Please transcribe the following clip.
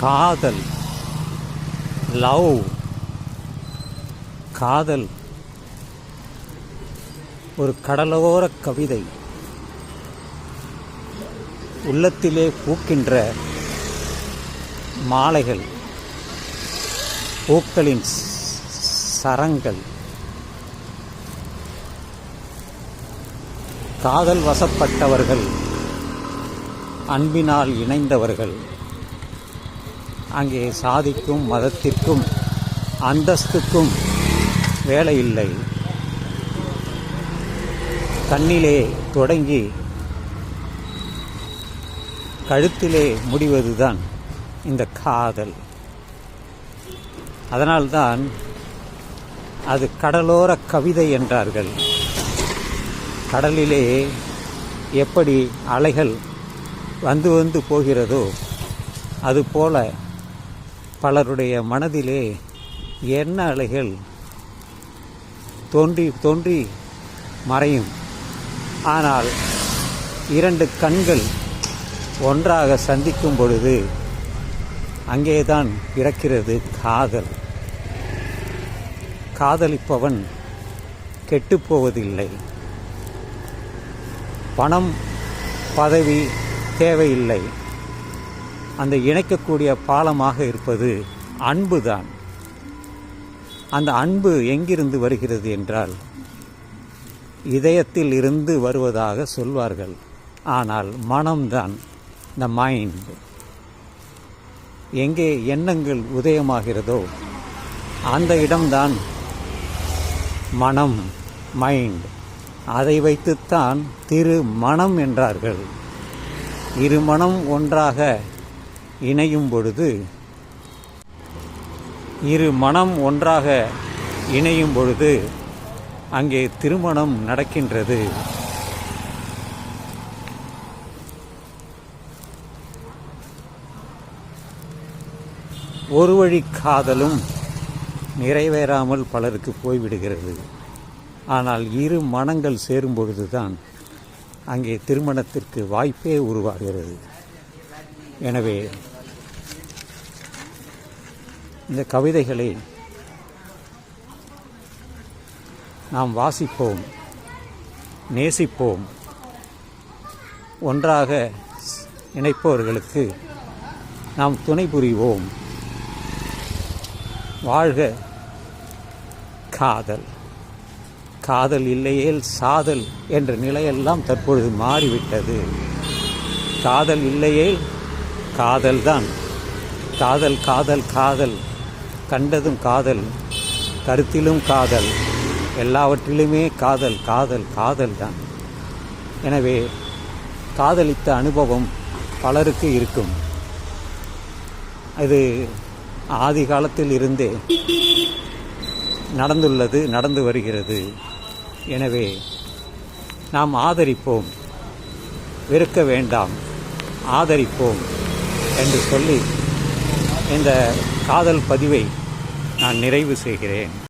காதல். லவ். காதல். ஒரு கடலோர கவிதை. உள்ளத்திலே பூக்கின்ற மாலைகள். பூக்களின் சரங்கள். காதல் வசப்பட்டவர்கள். அன்பினால் இணைந்தவர்கள். அங்கே சாதிக்கும் மதத்திற்கும் அந்தஸ்துக்கும் வேலை இல்லை கண்ணிலே தொடங்கி கழுத்திலே முடிவதுதான் இந்த காதல். அதனால்தான் அது கடலோர கவிதை என்றார்கள். கடலிலே எப்படி அலைகள் வந்து வந்து போகிறதோ அதுபோல பலருடைய மனதிலே என்ன அலைகள் தோன்றி தோன்றி மறையும். ஆனால் இரண்டு கண்கள் ஒன்றாக சந்திக்கும் பொழுது அங்கேதான் பிறக்கிறது காதல். காதலிப்பவன் கெட்டுப்போவதில்லை பணம் பதவி தேவையில்லை. அந்த இணைக்கக்கூடிய பாலமாக இருப்பது அன்புதான். அந்த அன்பு எங்கிருந்து வருகிறது என்றால் இதயத்தில் இருந்து வருவதாக சொல்வார்கள். ஆனால் மனம்தான் த மைண்ட் எங்கே எண்ணங்கள் உதயமாகிறதோ அந்த இடம்தான் மனம் மைண்ட் அதை வைத்துத்தான் திரு மனம் என்றார்கள். இரு மனம் ஒன்றாக இணையும் பொழுது இரு மனம் ஒன்றாக இணையும் பொழுது அங்கே திருமணம் நடக்கின்றது. ஒரு வழி காதலும் நிறைவேறாமல் பலருக்கு போய்விடுகிறது. ஆனால் இரு மனங்கள் சேரும் பொழுதுதான் அங்கே திருமணத்திற்கு வாய்ப்பே உருவாகிறது. எனவே இந்த கவிதைகளை நாம் வாசிப்போம் நேசிப்போம் ஒன்றாக இணைப்பவர்களுக்கு நாம் துணை புரிவோம். வாழ்க காதல். காதல் இல்லையேல் சாதல் என்ற நிலையெல்லாம் தற்பொழுது மாறிவிட்டது. காதல் இல்லையேல் காதல் தான். காதல் காதல் காதல். கண்டதும் காதல் கருத்திலும் காதல். எல்லாவற்றிலுமே காதல் காதல் காதல் தான். எனவே காதலித்த அனுபவம் பலருக்கு இருக்கும். அது ஆதி காலத்தில் இருந்தே நடந்துள்ளது நடந்து வருகிறது. எனவே நாம் ஆதரிப்போம். வெறுக்க வேண்டாம். ஆதரிப்போம். என்று சொல்லி இந்த காதல் பதிவை நான் நிறைவு செய்கிறேன்.